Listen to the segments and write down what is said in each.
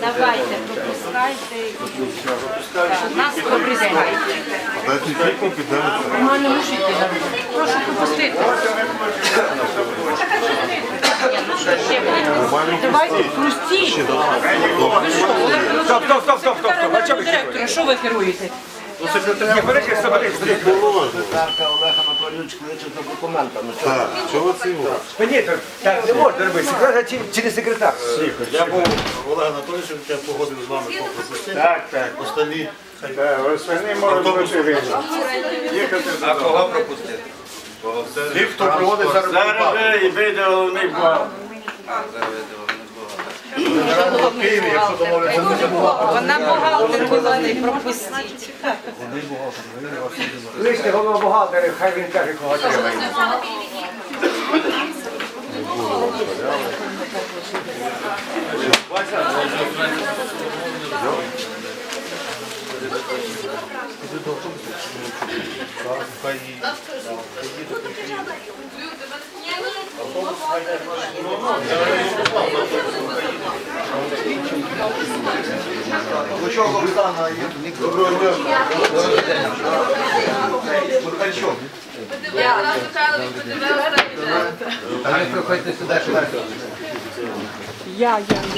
Давайте, пропускайте. Так, Нас пропускайте. Дайте кілька підемо. Нормально. Прошу пропустити. Ні, ну що. Давайте простіть. Ви Стоп, стоп, стоп, стоп, Директор, що ви керуєте? Ну, Ні, бережіть, соберіть, Олега за документами. Так, чого це його? Ні, так, так не можна робити. Секретар чи, чи не секретар? Я був Олег Анатолійович, я погодив з вами попросити. Так, так. Остальні Так, Остальні можуть бути вільні. Їхати А кого пропустити? ті, хто проводить зараз Зараз і вийде головний бал. забував. Вона бухгалтер не пропустіть. Лишня голова бухгалтера, хай він каже, кого треба. Їй. Лучок Оксана є. Доброго дня. Михальчук.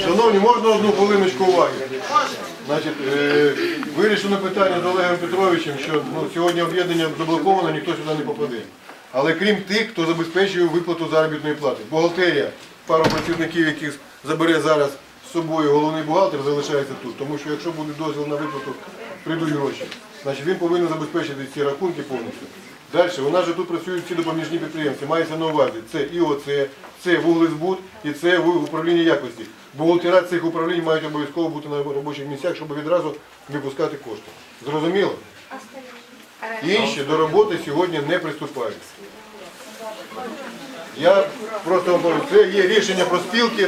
Шановні, можна одну хвилиночку уваги? Значить, е, вирішено питання з Олегом Петровичем, що ну, сьогодні об'єднання заблоковано, ніхто сюди не попаде. Але крім тих, хто забезпечує виплату заробітної плати. Бухгалтерія, пару працівників, яких забере зараз з собою головний бухгалтер, залишається тут. Тому що якщо буде дозвіл на виплату, прийдуть гроші. Значить він повинен забезпечити ці рахунки повністю. Далі, у нас же тут працюють ці допоміжні підприємці, мається на увазі. Це ІОЦ, це вуглезбуд і це в- управління якості. Бухгалтера цих управлінь мають обов'язково бути на робочих місцях, щоб відразу випускати кошти. Зрозуміло? Інші до роботи сьогодні не приступають. Я просто вам кажу, це є рішення про спілки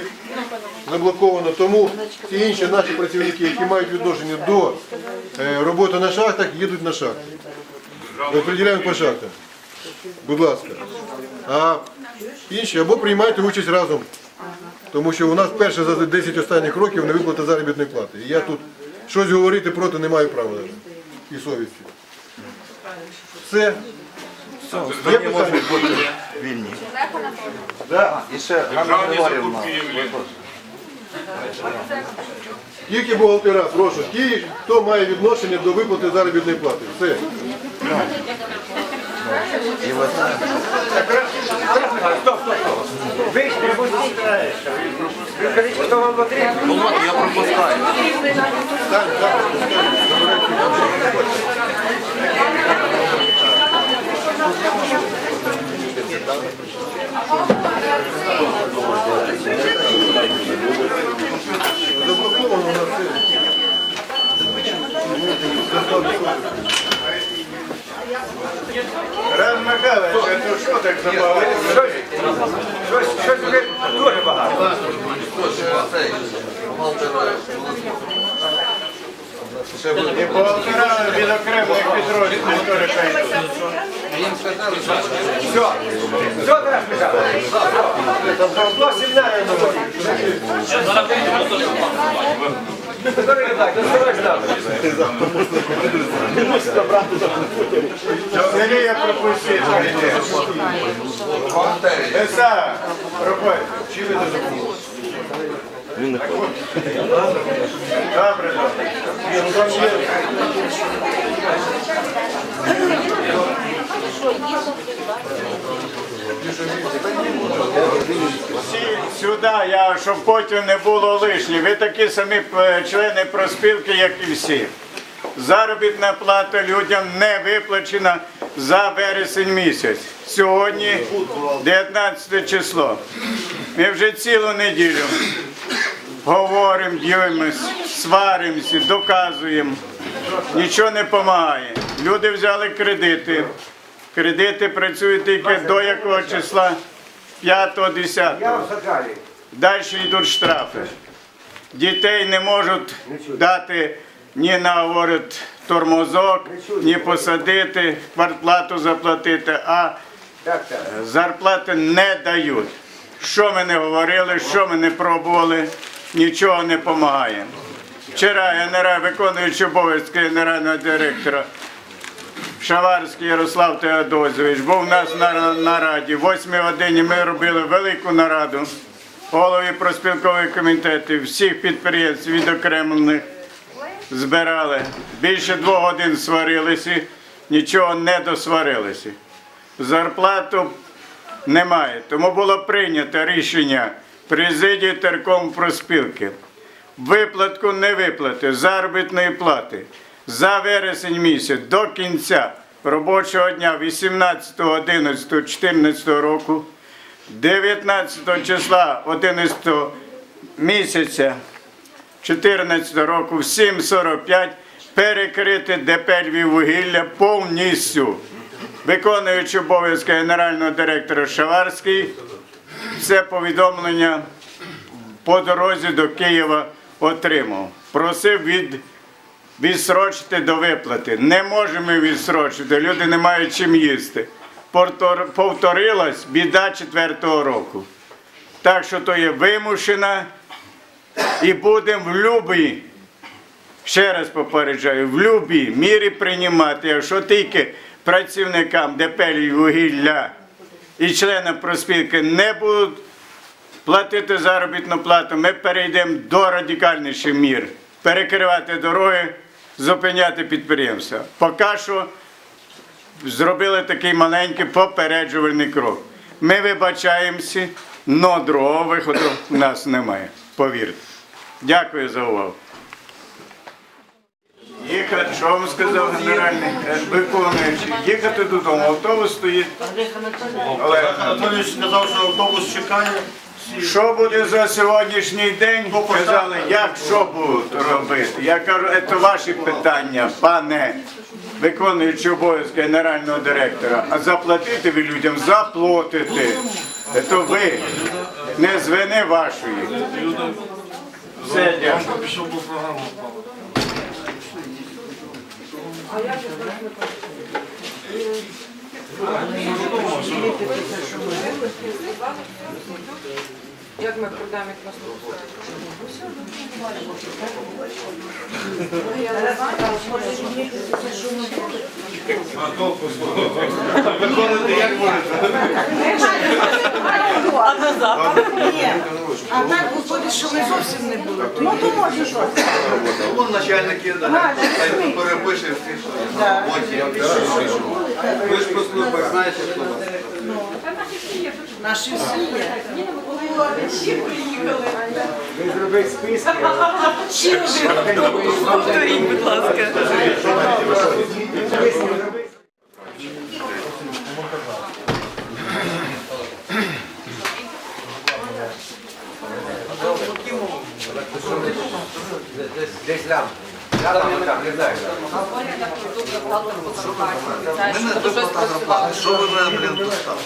заблоковано, тому ці інші наші працівники, які мають відношення до е, роботи на шахтах, їдуть на шахти. Розподіляємо по шахтах. Будь ласка. А інші або приймайте участь разом. Тому що у нас перше за 10 останніх років не виплата заробітної плати. І я тут щось говорити проти не маю права навіть. І совісті. Все. Є питання? Вільні. Да. І ще Ганна Григорівна. Тільки бухгалтера, прошу. Ті, хто має відношення до виплати заробітної плати. Все. Стоп, стоп, стоп. Ви ж пропустіть. Ви скажіть, хто вам ладно, Я пропускаю на все. Раз Михайлович, а то що так забавили? Щось, щось, дуже багато. І бухгалтера від окремих підрозділів теж хай. Все. Все, Тарас Михайлович. До 17 Дорогі так, доставай знати. Сергія пропустіть. Еса, проходь. Чи ви не забули? Добре, добре. Ні, ну там є. Всі сюди, я, щоб потім не було лишні. Ви такі самі е, члени проспілки, як і всі. Заробітна плата людям не виплачена за вересень місяць. Сьогодні 19 число. Ми вже цілу неділю говоримо, ділимось, сваримося, доказуємо. Нічого не допомагає. Люди взяли кредити. Кредити працюють тільки до якого числа? 5-10. Я. Далі йдуть штрафи. Дітей не можуть дати ні на говорить, тормозок, ні посадити, квартплату заплатити, а зарплати не дають. Що ми не говорили, що ми не пробували, нічого не допомагає. вчора генерал, виконуючий обов'язки генерального директора Шаварський Ярослав Теодозович був у нас на нараді. В 8 годині ми робили велику нараду. Голові проспілкових комітетів, всіх підприємств відокремлених збирали. Більше двох годин сварилися, нічого не досварилися. Зарплату немає. Тому було прийнято рішення президії терком проспілки. Виплатку не виплати заробітної плати за вересень місяць до кінця робочого дня 18.11.14 року, 19 числа 11 місяця 14 року в 7.45 перекрити ДП «Львіввугілля» повністю. Виконуючи обов'язки генерального директора Шаварський, це повідомлення по дорозі до Києва отримав. Просив від, відсрочити до виплати. Не можемо відсрочити, люди не мають чим їсти. Повторилась біда четвертого року. Так що то є вимушена і будемо в любій, ще раз попереджаю, в любій мірі приймати, якщо тільки працівникам ДП вугілля і членам проспілки не будуть платити заробітну плату, ми перейдемо до радикальніших мір. Перекривати дороги, зупиняти підприємства. Поки що зробили такий маленький попереджувальний крок. Ми вибачаємося, але другого виходу в нас немає. Повірте. Дякую за увагу. Їхати, що вам сказав генеральний виконуючий? Їхати додому. Автобус стоїть. Олег Анатолійович сказав, що автобус чекає. Що буде за сьогоднішній день? Казали, як що будуть робити? Я кажу, це ваші питання, пане виконуючий обов'язки генерального директора. А заплатити ви людям заплатите. Це ви, не з вини вашої. Все, дякую. Як ми продаємо, як нас не пускають? А так виходить, що ми зовсім не були. Ну то може що. Вон начальник є, перепише всі, що. Ви ж послухайте, знаєте, хто вас. Наші всі є. Всі приїхали. Ви зробіть списки. Повторіть, будь ласка. Десь лям. Що ви мене, блін, поставили?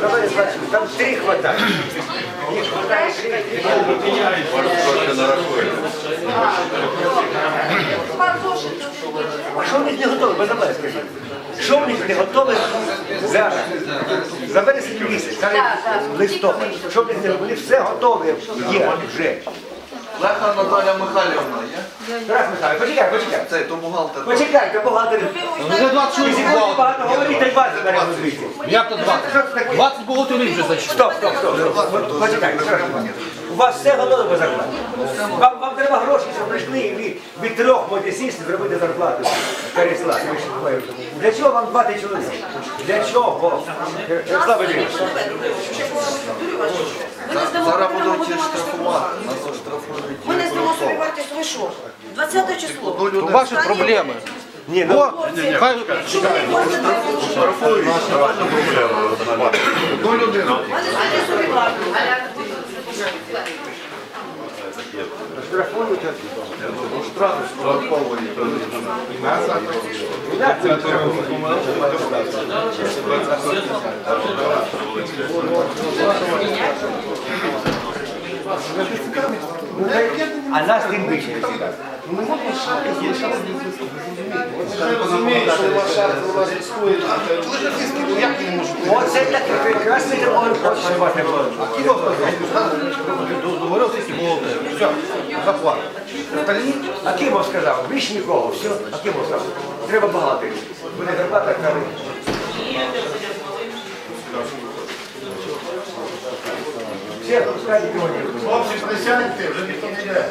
Давай, бачимо, там три хватає. А що в них не готове? Базабай. Що в них не готове зараз? За вересень місяць, зараз листопад. Що не Вони все готове є вже. Леха Наталя Михайлівна є? Тарас Михайлович, почекай, почекай. Цей, то бухгалтер. Почекайте, бухгалтер. Вже 20 чоловік багато вас звідси. Як то 20? Що 20 бухгалтерів вже зайшло. Стоп, стоп, стоп. Почекайте, ви? У вас все готове по зарплаті. Вам, вам треба гроші, щоб прийшли і ви від трьох можете зробити зарплату. Говорите. Для чого вам 20 чоловік? Для чого? Валерійович, Зараз будуть штрафувати. Нас оштрафують. Ми не здамо собі вартість, ви що? 20 число. То ваші проблеми. ні, ну, хай штрафують. Одну людину. Вони здають собі вартість. Штрафують. Ну, А нас тим більше не цікавить. Оце так прекрасний ремонт, що вас не було. Все, заплат. Акимов сказав, більш нікого, все, Акимов сказав. Треба багато. Буде зарплата каже. Все, пускай нікого не буде. Хлопці, присядьте, вже ніхто не йде.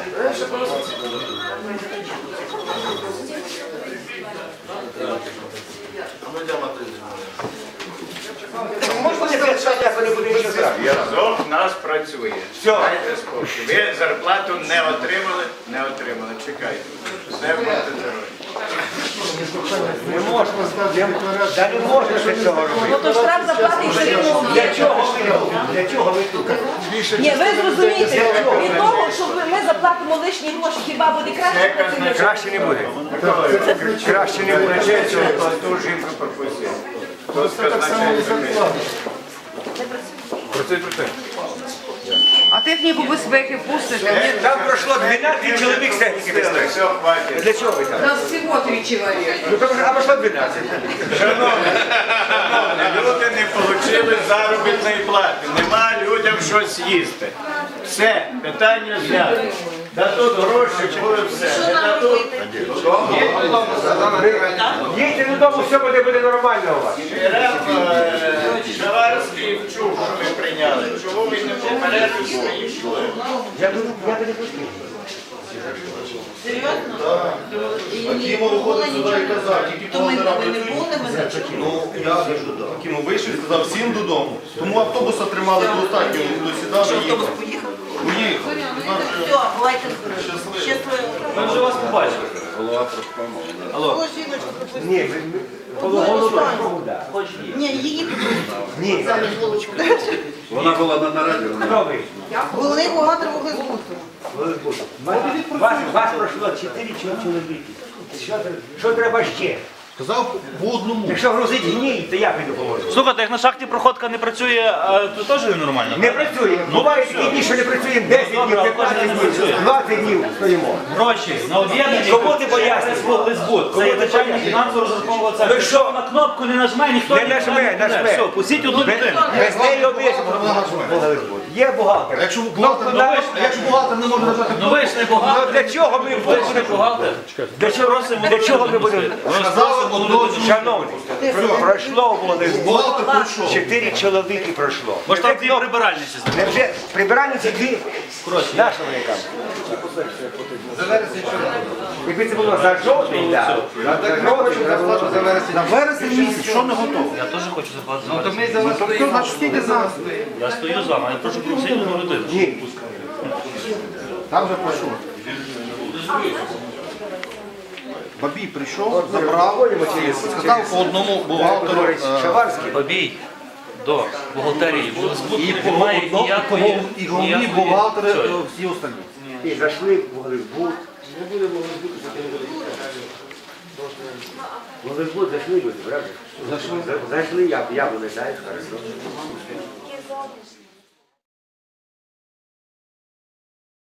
Можна не писати, як вони будуть зразу? Зв'язок в нас працює. Все. Дайте спокій. Ви зарплату не отримали? Не отримали. Чекайте. Все будете здорові. Не можна. Та не можна ще цього робити. Ну то штраф заплатить. Для чого ви тут? Для чого ви тут? Ні, ви зрозумієте, від того, що ми заплатимо лишні гроші, хіба буде краще? Краще не буде. Краще не буде. Хто ту жінку пропустив? Хто з казначейства? А техніку безпеки пустите? Там пройшло 12 чоловік з техніки безпеки. Для чого ви там? Нас всього три чоловіка. Ну, тому що, а пройшло 12. Шановні, люди не отримали заробітної плати. Нема людям щось їсти. Все, питання знято. Дадуть гроші, буде все. Не дадуть. Додому, все буде, буде нормально у вас. Шереф е, Шаварський вчув, що ви прийняли. Чому ви не попередили свої члени? Я би я не пустив. Акімов виходить сюди і казав, тільки бухгалтера працюють. Ну, я Акімов вийшов і сказав всім додому. Тому автобуса тримали до останнього, до сідали. Автобус поїхав? Поїхав. Все, бувайте щасливо. Ми вже вас побачили. Ні, ви- Алло. Ні, голова да. Ні, її Ні. Вона була на нараді. Хто ви? були багато вуглезбуту. Вас, вас пройшло 4 чоловіки. Що, що треба ще? Сказав по одному. Якщо грузить гній, то я піду поможу. Слухайте, як на шахті проходка не працює, а, то теж ненормально. Не працює. Буває такі дні, що не працює 10 днів, Добре, 15 кожен день днів, 20 днів стоїмо. Гроші на об'єднання. Кому ти поясниш? Збут. Це Кому є начальник поясниш? фінансово розрахункового центру. Ну що? на кнопку не нажме, ніхто Не нажме, піде. нажме. Все, пустіть одну людину. Без неї обов'язково. Є бухгалтер. Якщо бухгалтер, Ну, да. а якщо бухгалтер не може нажати Ну ви ж не Ну бухгалтер. для чого ми Ви ж не будемо? бухгалтер. Для чого, для чого ми будемо? Сказали одного Шановні, пройшло волейбол. Бухгалтер прийшов. Чотири чоловіки пройшло. Може там дві прибиральниці з Невже прибиральниці дві нашого яка? Якби це було за жовтий, так. За за вересень. Місяць, що не готово? Я теж хочу заплатити. Ну, то ми за вас Значить, скільки за нас? Я стою з вами, я прошу просити одну людину. Ні. Там вже пройшов. Бабій прийшов, забрав, сказав по одному бухгалтеру. е, Бабій до бухгалтерії. І по одному, і головні бухгалтери, е, всі останні. І зайшли в волейбол. Не буде буде. Волейбол зайшли люди, правда? Зайшли. Зайшли, я, я вилетаю, хорошо.